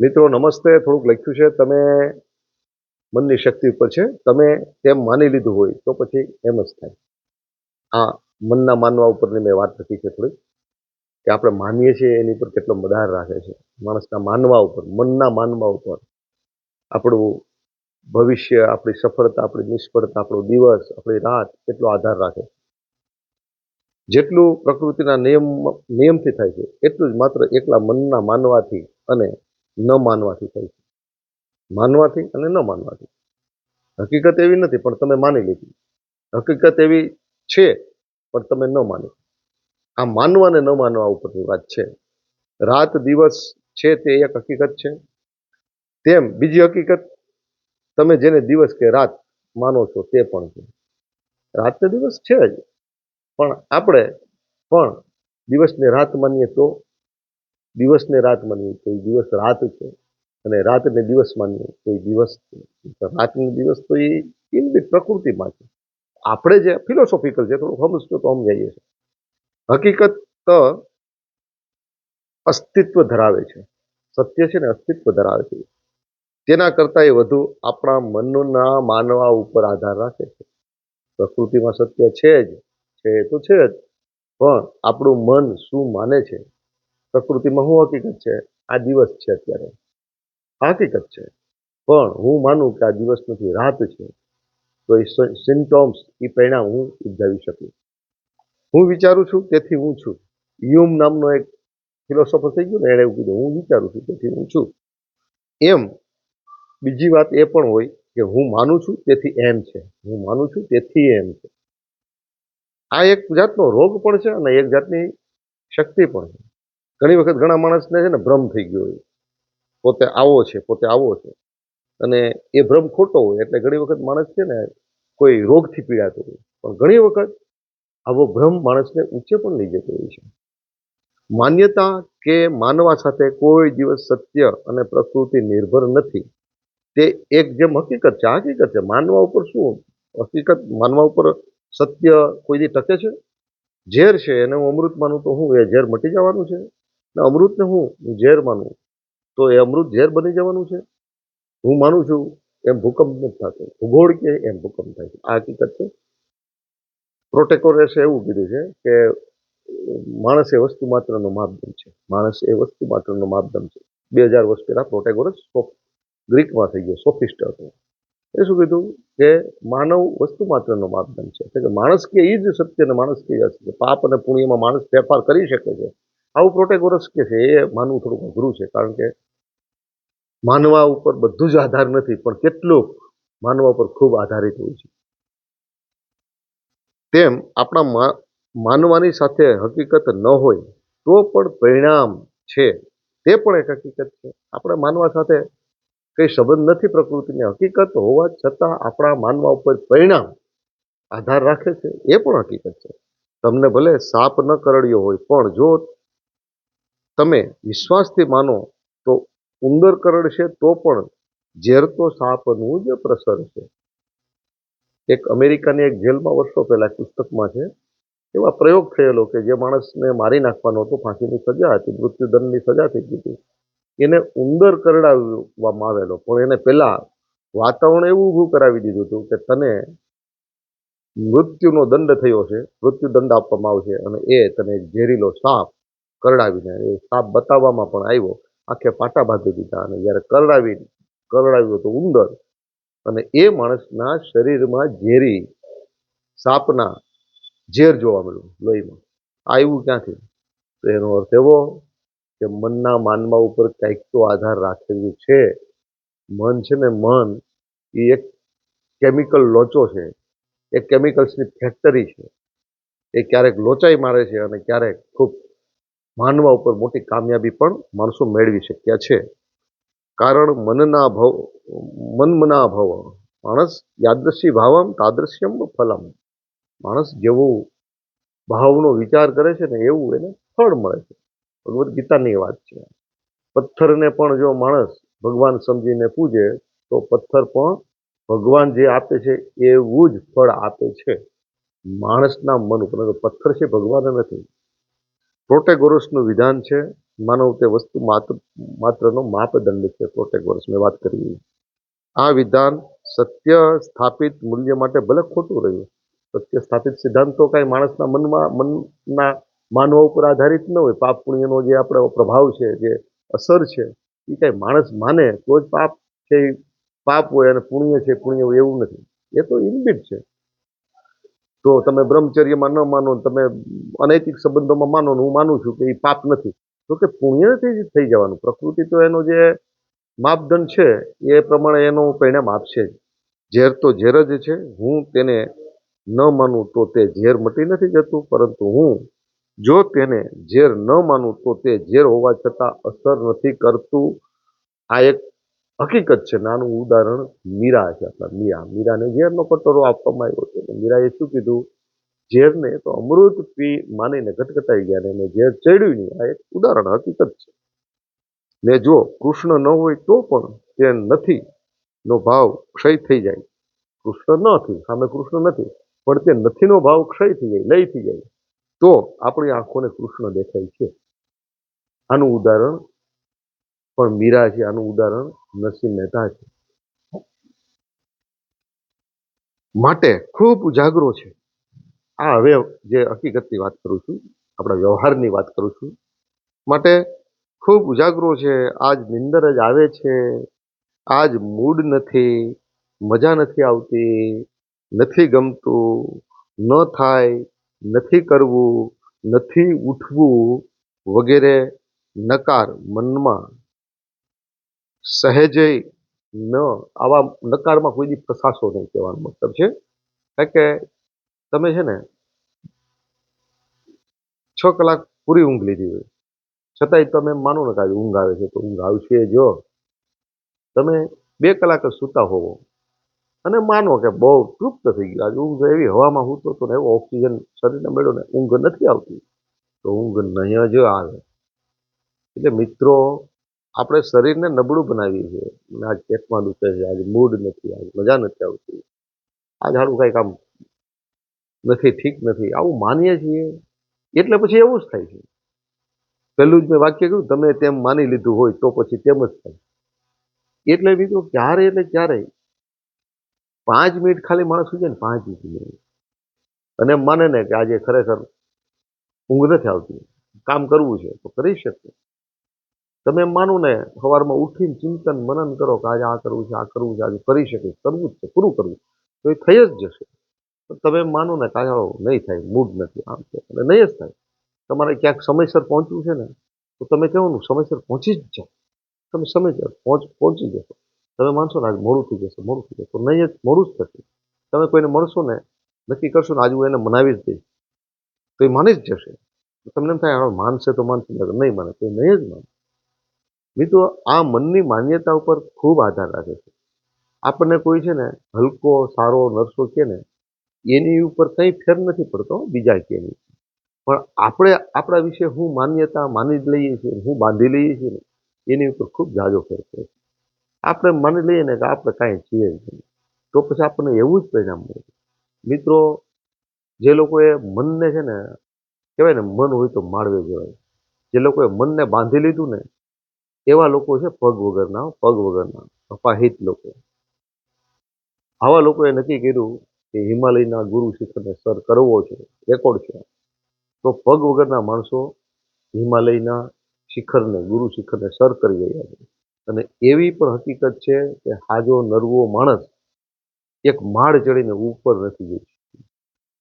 મિત્રો, નમસ્તે. થોડુંક લખ્યું છે, તમે મનની શક્તિ ઉપર છે. તમે તેમ માની લીધું હોય તો પછી એમ જ થાય. આ મનના માનવા ઉપરની મેં વાત લખી છે થોડીક, કે આપણે માનીએ છીએ એની ઉપર કેટલો મદાર રાખે છે. માણસના માનવા ઉપર, મનના માનવા ઉપર આપણું ભવિષ્ય, આપણી સફળતા, આપણી નિષ્ફળતા, આપણો દિવસ, આપણી રાત કેટલો આધાર રાખે જેટલું પ્રકૃતિના નિયમ, નિયમથી થાય છે, એટલું જ માત્ર એકલા મનના માનવાથી અને ન માનવાથી થાય છે. માનવાથી અને ન માનવાથી. હકીકત એવી નથી, પણ તમે માની લીધી. હકીકત એવી છે, પણ તમે ન માની. આ માનવા અને ન માનવા ઉપરની વાત છે. રાત દિવસ છે તે એક હકીકત છે. તેમ બીજી હકીકત, તમે જેને દિવસ કે રાત માનો છો તે પણ છે. રાત ને દિવસ છે જ. પણ આપણે પણ દિવસને રાત માનીએ તો દિવસને રાત માનવી તો એ દિવસ રાત છે. અને રાતને દિવસ માનવી તો એ દિવસ છે. રાતને દિવસ તો એ ઇનબિટ પ્રકૃતિમાં છે. આપણે જે ફિલોસોફિકલ છે થોડું સમજતો તો સમજાઈએ છે હકીકત તો અસ્તિત્વ ધરાવે છે. સત્ય છે ને અસ્તિત્વ ધરાવે છે. તેના કરતાં એ વધુ આપણા મનના માનવા ઉપર આધાર રાખે છે. પ્રકૃતિમાં સત્ય છે જ, છે તો છે જ. પણ આપણું મન શું માને છે? પ્રકૃતિમાં હું હકીકત છે, આ દિવસ છે અત્યારે. હકીકત છે. પણ હું માનું કે આ દિવસ નથી, રાત છે. તો એ સિમ્ટોમ્સ એ પરિણામ હું ઉપજાવી શકું. હું વિચારું છું, તેથી હું છું. યુમ નામનો એક ફિલોસોફર થઈ ગયો ને, એણે એવું કીધું, હું વિચારું છું, તેથી હું છું. એમ, બીજી વાત એ પણ હોય કે હું માનું છું, તેથી એમ છે. હું માનું છું, તેથી એમ છે. આ એક જાતનો રોગ પણ છે અને એક જાતની શક્તિ પણ છે. ઘણી વખત ઘણા માણસને છે ને ભ્રમ થઈ ગયો હોય. પોતે આવો છે, પોતે આવો છે. અને એ ભ્રમ ખોટો હોય એટલે ઘણી વખત માણસ છે ને કોઈ રોગથી પીડાતો હોય. પણ ઘણી વખત આવો ભ્રમ માણસને ઊંચે પણ લઈ જતો હોય છે. માન્યતા કે માનવા સાથે કોઈ દિવસ સત્ય અને પ્રકૃતિ નિર્ભર નથી. તે એક જેમ હકીકત છે. હકીકત છે. માનવા ઉપર શું હકીકત માનવા ઉપર સત્ય કોઈ દી ટકે છે? ઝેર છે. એને હું અમૃત માનું તો હું એ ઝેર મટી જવાનું છે. અમૃતને હું હું ઝેર માનું. તો એ અમૃત ઝેર બની જવાનું છે? હું માનું છું, એમ ભૂકંપ નથી થતો. ભૂગોળ કે એમ ભૂકંપ થાય છે? આ હકીકત છે? પ્રોટેકોરેસે એવું કીધું છે કે માણસ એ વસ્તુ માત્રનો માપદંડ છે. માણસ એ વસ્તુ માત્રનો માપદંડ છે. બે હજાર વર્ષ પહેલા પ્રોટેકોરસ ગ્રીકમાં થઈ ગયો, સોફિસ્ટ હતો. એ શું કીધું? કે માનવ વસ્તુ માત્રનો માપદંડ છે. કે માણસ કે એ જ સત્ય ને માણસ કે અસત્ય. પાપ અને પુણ્યમાં માણસ ફેરફાર કરી શકે છે. આવું પ્રોટેગોરસ કે છે, એ માનવું થોડુંક અઘરું છે, કારણ કે માનવા ઉપર બધું જ આધાર નથી, પણ કેટલું માનવા પર ખૂબ આધારિત હોય છે. તેમ આપણા માનવાની સાથે હકીકત ન હોય, તો પણ પરિણામ છે. તે પણ એક હકીકત છે. આપણે માનવા સાથે કંઈ સંબંધ નથી પ્રકૃતિની. હકીકત હોવા છતાં આપણા માનવા ઉપર પરિણામ આધાર રાખે છે. એ પણ હકીકત છે. તમને ભલે સાપ ન કરડ્યો હોય, પણ જો તમે વિશ્વાસથી માનો તો ઉંદર કરડશે તો પણ ઝેર તો સાપનું જ પ્રસરશે એક અમેરિકાની એક જેલમાં વર્ષો પહેલા પુસ્તકમાં છે, એવા પ્રયોગ થયેલો કે જે માણસને મારી નાખવાનો હતો, ફાંસીની સજા હતી, મૃત્યુદંડની સજા થઈ ગઈ હતી. એને ઉંદર કરડાવવામાં આવેલો, પણ એને પહેલા વાતાવરણ એવું ઊભું કરાવી દીધું હતું કે તને મૃત્યુનો દંડ થયો છે, મૃત્યુદંડ આપવામાં આવશે અને એ તને ઝેરીલો સાપ કરડાવીને એ સાપ બતાવવામાં પણ આવ્યો. આખે પાટા બાંધી દીધા અને જ્યારે કરડાવી કરડાવ્યો તો ઉંદર અને એ માણસના શરીરમાં ઝેરી સાપના ઝેર જોવા મળ્યું લોહીમાં. આવ્યું ક્યાંથી? તો એનો અર્થ એવો કે મનના માનમાં ઉપર કંઈક તો આધાર રાખેલું છે. મન છે ને મન એ એક કેમિકલ લોચો છે. એ કેમિકલ્સની ફેક્ટરી છે. એ ક્યારેક લોચાઈ મારે છે અને ક્યારેક ખૂબ માનવા ઉપર મોટી કામયાબી પણ માણસો મેળવી શક્યા છે. કારણ મનના ભવ, મનમના ભવ, માણસ યાદૃશી ભાવમ તાદૃશ્યમ ફલમ. માણસ જેવો ભાવનો વિચાર કરે છે ને એવું એને ફળ મળે છે. ભગવદ્ ગીતાની વાત છે. પથ્થરને પણ જો માણસ ભગવાન સમજીને પૂજે, તો પથ્થર પણ ભગવાન જે આપે છે એવું જ ફળ આપે છે. માણસના મન ઉપર પથ્થર છે ભગવાન નથી. પ્રોટેગોરસનું વિધાન છે. માનવ તે વસ્તુ માત્ર, માત્રનો માપદંડ છે પ્રોટેગોરસ. મેં વાત કરી. આ વિધાન સત્ય સ્થાપિત મૂલ્ય માટે ભલે ખોટું રહ્યું. સત્ય સ્થાપિત સિદ્ધાંતો કાંઈ માણસના મનમાં, મનના માનવા ઉપર આધારિત ન હોય. પાપ પુણ્યનો જે આપણો પ્રભાવ છે, જે અસર છે, એ કાંઈ માણસ માને તો જ પાપ છે. પાપ હોય અને પુણ્ય છે, પુણ્ય હોય એવું નથી. એ તો ઇનબિટ છે. તો તમે બ્રહ્મચર્યમાં ન માનો તમે અનૈતિક સંબંધોમાં માનો હું માનું છું કે એ પાપ નથી. તો કે પુણ્યથી જ થઈ જવાનું. પ્રકૃતિ તો એનો જે માપદંડ છે, એ પ્રમાણે એનું પરિણામ આપશે જ. ઝેર તો ઝેર જ છે. હું તેને ન માનું તો તે ઝેર મટી નથી જતું, પરંતુ હું જો તેને ઝેર ન માનું તો તે ઝેર હોવા છતાં અસર નથી કરતું. આ એક હકીકત છે, નાનું ઉદાહરણ મીરા છે, આપણા મીરા. મીરાને ઝેરનો કટોરો આપવામાં આવ્યો છે. મીરાએ શું કીધું? ઝેરને તો અમૃત પી માનીને ઘટઘટાઈ ગયા ને એને ઝેર ચડ્યું નહીં. આ એક ઉદાહરણ હકીકત છે. ને જો કૃષ્ણ ન હોય તો પણ તે નથી, નો ભાવ ક્ષય થઈ જાય. કૃષ્ણ નથી સામે કૃષ્ણ નથી, પણ તે નથીનો ભાવ ક્ષય થઈ જાય લય થઈ જાય. તો આપણી આંખોને કૃષ્ણ દેખાય છે. આનું ઉદાહરણ પણ મીરા છે, આનું ઉદાહરણ નરસિંહ મહેતા છે. માટે ખૂબ ઉજાગરો છે. આ હવે જે હકીકતની વાત કરું છું, આપણા વ્યવહારની વાત કરું છું, માટે ખૂબ ઉજાગરો છે. આજ નિંદર જ આવે છે. આજ મૂડ નથી, મજા નથી આવતી, નથી ગમતું, ન થાય, નથી કરવું, નથી ઉઠવું વગેરે નકાર મનમાં સહેજે ન, આવા નકારમાં કોઈ દી ફસાશો નહીં કહેવાનો મતલબ છે. કારણ કે તમે છે ને છ કલાક પૂરી ઊંઘ લીધી હોય. છતાંય તમે માનો ને કે ઊંઘ આવે છે તો ઊંઘ આવશે જો તમે બે કલાક જ સૂતા હોવો. અને માનો કે બહુ તૃપ્ત થઈ ગયું. આજે ઊંઘ એવી હવામાં સૂતો ને એવો ઓક્સિજન શરીરને મળ્યો ને ઊંઘ નથી આવતી. તો ઊંઘ નહીં જ આવે. એટલે મિત્રો આપણે શરીરને નબળું બનાવીએ છીએ. આજ પેટમાં દુખે છે, આજે મૂડ નથી, આજે મજા નથી આવતી. આજ સારું કાંઈક આમ નથી, ઠીક નથી. આવું માનીએ છીએ. એટલે પછી એવું જ થાય છે. પહેલું જ મેં વાક્ય કહ્યું, તમે તેમ માની લીધું હોય તો પછી તેમ જ થાય. એટલે મિત્રો ક્યારે એટલે ક્યારે? પાંચ મિનિટ ખાલી માણસ સુઈ ને, પાંચ મિનિટ અને માને ને કે આજે ખરેખર ઊંઘ નથી આવતી. કામ કરવું છે, તો કરી શકે તમે એમ માનો ને, સવારમાં ઉઠીને ચિંતન, મનન કરો કે આજે આ કરવું છે, આ કરવું છે, આજે કરી શકે કરવું જ છે, પૂરું કરવું તો એ થઈ જ જશે. તમે એમ માનો ને કાંઈ નહીં થાય, મૂડ નથી, આમ છે. અને નહીં જ થાય. તમારે ક્યાંક સમયસર પહોંચવું છે ને, તો તમે કહેવાનું, સમયસર પહોંચી જ જાઓ. તમે સમયસર પહોંચ, પહોંચી જશો. તમે માનશો ને, આજે મોડું થઈ જશે, મોડું થઈ જશે. નહીં જ, મોડું જ થશે. તમે કોઈને મળશો ને, નક્કી કરશો ને, આજે હું એને મનાવી જ દઈશ. તો એ માની જ જશે. તમને એમ થાય માનશે તો માનશે, નહીં માને. તો નહીં જ માને. મિત્રો, આ મનની માન્યતા ઉપર ખૂબ આધાર રાખે છે. આપણને કોઈ છે ને, હલકો, સારો નરસો કે ને, એની ઉપર કંઈ ફેર નથી પડતો, બીજા કે પણ આપણે, આપણા વિશે હું માન્યતા માની જ લઈએ છીએ, હું બાંધી લઈએ છીએ ને, એની ઉપર ખૂબ જાજો ફેર પડે છે. આપણે માની લઈએ ને કે આપણે કાંઈ છીએ જ નહીં. તો પછી આપણને એવું જ પરિણામ મળે મિત્રો, જે લોકોએ મનને છે ને, કહેવાય ને, મન હોય તો માળવે જવાય. જે લોકોએ મનને બાંધી લીધું ને એવા લોકો છે પગ વગરના પગ વગરના, અપાહિત લોકો. આવા લોકોએ નક્કી કર્યું કે હિમાલયના ગુરુ શિખરને સર કરવો છે, રેકોર્ડ છે. તો પગ વગરના માણસો હિમાલયના શિખરને, ગુરુ શિખરને સર કરી રહ્યા છે. અને એવી પણ હકીકત છે કે હાજો, નરવો માણસ એક માળ ચડીને ઉપર નથી જઈ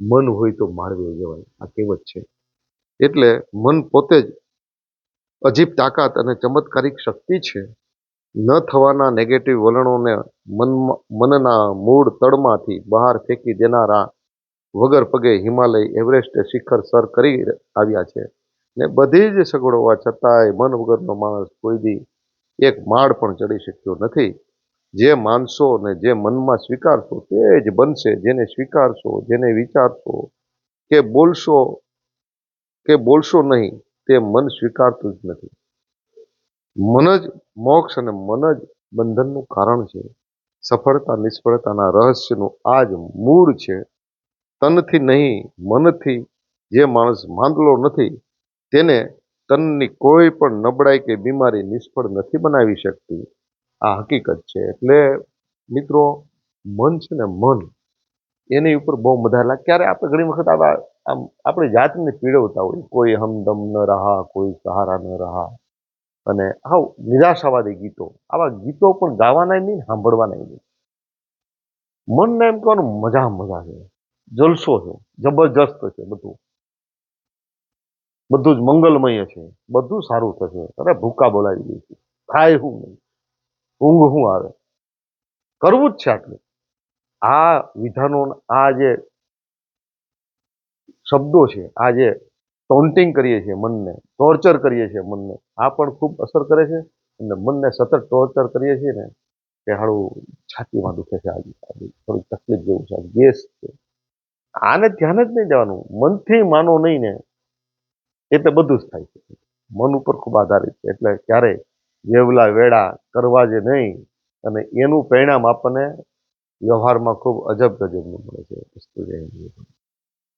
મન હોય તો માળવે જવાય, આ કહેવત છે. એટલે મન પોતે જ અજીબ તાકાત અને ચમત્કારિક શક્તિ છે. ન થવાના નેગેટિવ વલણોને મનમાં મનના મૂળ તળમાંથી બહાર ફેંકી દેનારા વગર પગે હિમાલય એવરેસ્ટ શિખર સર કરી આવ્યા છે ને બધી જ સગવડો હોવા છતાંય મન વગરનો માણસ કોઈ દી એક માળ પણ ચડી શક્યો નથી. જે માનશો ને જે મનમાં સ્વીકારશો તે જ બનશે. જેને સ્વીકારશો, જેને વિચારશો, કે બોલશો કે બોલશો નહીં તે મન સ્વીકારતું જ નથી. મન જ મોક્ષ અને મન જ બંધનનું કારણ છે. સફળતા, નિષ્ફળતાના રહસ્યનું આ જ મૂળ છે. તનથી નહીં, મનથી જે માણસ માંદલો નથી, તેને તનની કોઈ પણ નબળાઈ કે બીમારી નિષ્ફળ નથી બનાવી શકતી. આ હકીકત છે. એટલે મિત્રો, મન છે ને મન. એની ઉપર બહુ મજા ક્યારે આપણે ઘણી વખત આવા આમ આપણી જાતને પીડવતા હોય. કોઈ હમદમ ન રહા, કોઈ સહારા ન રહા. અને હાવ નિરાશાવાદી ગીતો. આવા ગીતો પણ ગાવાના નહીં સાંભળવાના નહીં. મનને એમ કહેવાનું, મજા મજા છે. જલસો છે. જબરજસ્ત છે બધું. બધું જ મંગલમય છે. બધું સારું થશે. અરે, ભૂકા બોલાવી દઈશું થાય શું નહીં. ઊંઘ શું આવે. કરવું જ છે આટલું. આ વિધાનો આ જે શબ્દો છે. આ જે ટોન્ટિંગ કરીએ છીએ મનને ટોર્ચર કરીએ છીએ મનને, આ પણ ખૂબ અસર કરે છે. અને મનને સતત ટોર્ચર કરીએ છીએ ને, કે હાડું છાતીમાં દુખે છે આજે આજે થોડીક તકલીફ જેવું છે ગેસ છે. આને ધ્યાન જ નહીં જવાનું મનથી માનો નહીં ને, એટલે બધું જ થાય છે. મન ઉપર ખૂબ આધારિત છે. એટલે ક્યારેય વેવલા વેડા કરવા જે નહીં, અને એનું પરિણામ આપણને વ્યવહારમાં ખૂબ અજબ ગજબનું મળે છે.